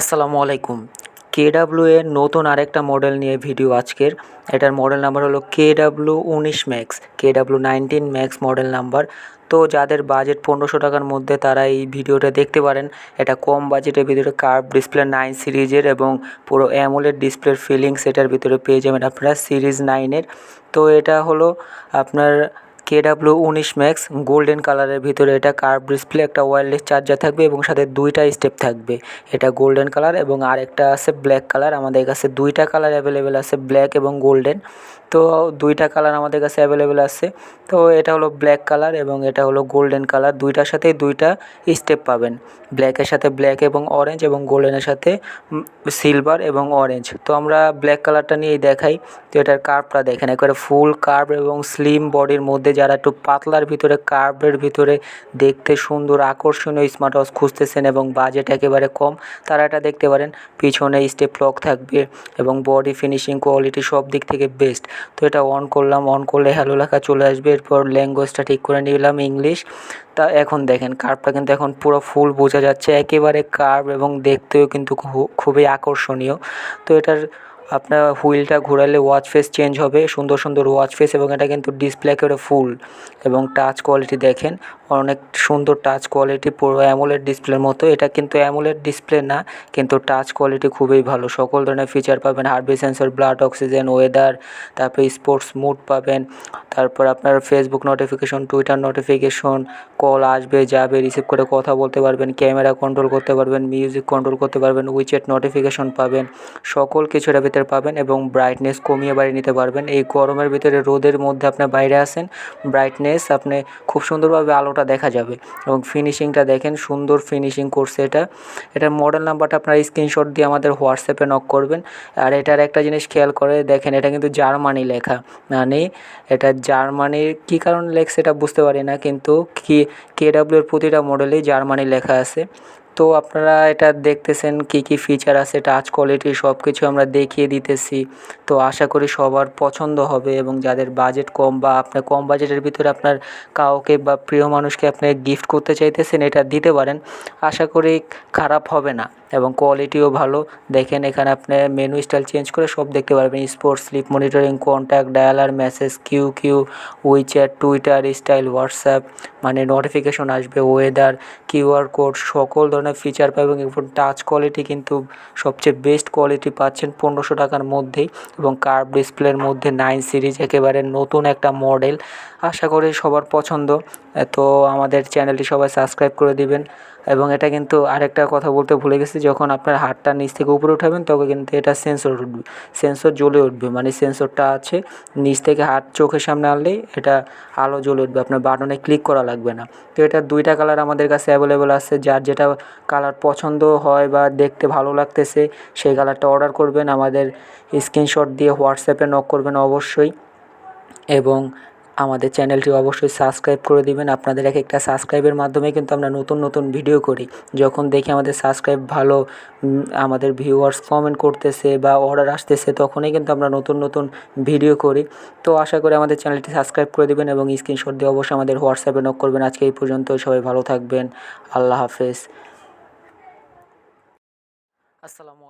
আসসালামু আলাইকুম। কে ডাব্লু এর নতুন আরেকটা মডেল নিয়ে ভিডিও আজকের। এটার মডেল নাম্বার হলো কে ডাব্লু উনিশ max K W nineteen max model number. তো যাদের বাজেট পনেরোশো টাকার মধ্যে তারা এই ভিডিওটা দেখতে পারেন। এটা কম বাজেটের ভিতরে কার্ভ ডিসপ্লে নাইন সিরিজের এবং পুরো অ্যামোলেড ডিসপ্লের ফিলিংস এটার ভিতরে পেয়ে যাবেন আপনারা সিরিজ নাইনের। তো এটা হলো আপনার কে ডাব্লু উনিশ ম্যাক্স গোল্ডেন কালারের ভিতরে এটা কার্ভ ডিসপ্লে, একটা ওয়্যারলেস চার্জার থাকবে এবং সাথে দুইটা স্টেপ থাকবে। এটা গোল্ডেন কালার এবং আরেকটা আছে ব্ল্যাক কালার। আমাদের কাছে দুইটা কালার অ্যাভেলেবেল আছে ব্ল্যাক এবং গোল্ডেন। তো দুইটা কালার আমাদের কাছে অ্যাভেলেবেল আছে। তো এটা হলো ব্ল্যাক কালার এবং এটা হলো গোল্ডেন কালার। দুইটার সাথেই দুইটা স্টেপ পাবেন। ব্ল্যাকের সাথে ব্ল্যাক এবং অরেঞ্জ এবং গোল্ডেনের সাথে সিলভার এবং অরেঞ্জ তো আমরা ব্ল্যাক কালারটা নিয়েই দেখাই। তো এটার কার্ভটা দেখেন, একবারে ফুল কার্ভ এবং স্লিম বডির মধ্যে যারা একটু পাতলার ভিতরে কার্ভের ভিতরে দেখতে সুন্দর, আকর্ষণীয় স্মার্ট ওয়াচ খুঁজতেছেন এবং বাজেট একেবারে কম, তারা এটা দেখতে পারেন। পিছনে স্টেপ লক থাকবে এবং বডি ফিনিশিং কোয়ালিটি সব দিক থেকে বেস্ট তো এটা অন করলাম অন করলে হ্যালো লেখা চলে আসবে। এরপর ল্যাঙ্গুয়েজটা ঠিক করে নিলাম ইংলিশ তা এখন দেখেন কার্ভটা কিন্তু এখন পুরো ফুল বোঝা যাচ্ছে। একেবারে কার্ভ এবং দেখতেও কিন্তু খুবই আকর্ষণীয়। তো এটার আপনার হুইলটা ঘোরালে ওয়াচ ফেস চেঞ্জ হবে, সুন্দর সুন্দর ওয়াচ ফেস এবং এটা কিন্তু ডিসপ্লে করে ফুল এবং টাচ কোয়ালিটি দেখেন, অনেক সুন্দর টাচ কোয়ালিটি পুরো অ্যামোলেড ডিসপ্লের মতো। এটা কিন্তু অ্যামোলেড ডিসপ্লে না, কিন্তু টাচ কোয়ালিটি খুবই ভালো। সকল ধরনের ফিচার পাবেন heartbeat sensor blood oxygen weather তারপরে স্পোর্টস মুড পাবেন, তারপর আপনার Facebook notification Twitter notification call আসবে, যাবে রিসিভ করে কথা বলতে পারবেন ক্যামেরা কন্ট্রোল করতে পারবেন মিউজিক কন্ট্রোল করতে পারবেন উইচেট নোটিফিকেশন পাবেন, সকল কিছু এটার ভিতরে পাবেন এবং ব্রাইটনেস কমিয়ে বাড়িয়ে নিতে পারবেন। এই গরমের ভিতরে রোদের মধ্যে আপনি বাইরে আসেন ব্রাইটনেস আপনি খুব সুন্দরভাবে আলোটা দেখা যাবে এবং ফিনিশিংটা দেখেন, সুন্দর ফিনিশিং করছে এটা। এটার মডেল নাম্বারটা আপনারা স্ক্রিনশট দিয়ে আমাদের হোয়াটসঅ্যাপে নক করবেন। আর এটার একটা জিনিস খেয়াল করে দেখেন, এটা কিন্তু জার্মানি লেখা। মানে এটা জার্মানির কী কারণে লেখছে এটা বুঝতে পারি না, কিন্তু কি কে ডাব্লিউর প্রতিটা মডেলেই জার্মানি লেখা আছে। তো আপনারা এটা দেখতেছেন কি কি ফিচার আছে টাচ কোয়ালিটি সব কিছু আমরা দেখিয়ে দিতেছি। তো আশা করি সবার পছন্দ হবে এবং যাদের বাজেট কম বা আপনার কম বাজেটের ভিতরে আপনার কাউকে বা প্রিয় মানুষকে আপনি গিফট করতে চাইতেছেন, এটা দিতে পারেন। আশা করি খারাপ হবে না। এবং কোয়ালিটিও ভালো। দেখেন এখানে আপনি মেনু স্টাইল চেঞ্জ করে সব দেখতে পারবেন। Sports sleep monitoring contact dialer message Q Q WeChat Twitter style WhatsApp মানে নোটিফিকেশন আসবে ওয়েদার কিউআর কোড সকল ধরনের ফিচার পাবেন এবং টাচ কোয়ালিটি কিন্তু সবচেয়ে বেস্ট কোয়ালিটি পাচ্ছেন পনেরোশো টাকার মধ্যেই এবং কার্ভ ডিসপ্লের মধ্যে নাইন সিরিজ একেবারে নতুন একটা মডেল আশা করি সবার পছন্দ। তো আমাদের চ্যানেলটি সবাই সাবস্ক্রাইব করে দিবেন। এবং এটা কিন্তু আরেকটা কথা বলতে ভুলে গেছি যখন আপনার হাতটা নিচ থেকে উপরে উঠাবেন, তখন কিন্তু এটা সেন্সর উঠবে। সেন্সর জ্বলে উঠবে মানে সেন্সরটা আছে, নিচ থেকে হাত চোখের সামনে আনলেই এটা আলো জ্বলে উঠবে, আপনার বাটনে ক্লিক করা লাগবে না। তো এটা দুইটা কালার আমাদের কাছে অ্যাভেলেবেল আছে, যার যেটা কালার পছন্দ হয় বা দেখতে ভালো লাগতেছে, সেই কালারটা অর্ডার করবেন। আমাদের স্ক্রিনশট দিয়ে হোয়াটসঅ্যাপে নক করবেন অবশ্যই। এবং আমাদের চ্যানেলটি অবশ্যই সাবস্ক্রাইব করে দিবেন। আপনাদের এক একটা সাবস্ক্রাইবের মাধ্যমে কিন্তু আমরা নতুন নতুন ভিডিও করি। যখন দেখি আমাদের সাবস্ক্রাইব ভালো আমাদের ভিউয়ার্স কমেন্ট করতেছে বা অর্ডার আসতেছে, তখনই কিন্তু আমরা নতুন নতুন ভিডিও করি। তো আশা করি আমাদের চ্যানেলটি সাবস্ক্রাইব করে দিবেন এবং স্ক্রিনশট দিয়ে অবশ্যই আমাদের হোয়াটসঅ্যাপে নক করবেন। আজকে এই পর্যন্ত সবাই ভালো থাকবেন। আল্লাহ হাফেজ। আসসালামু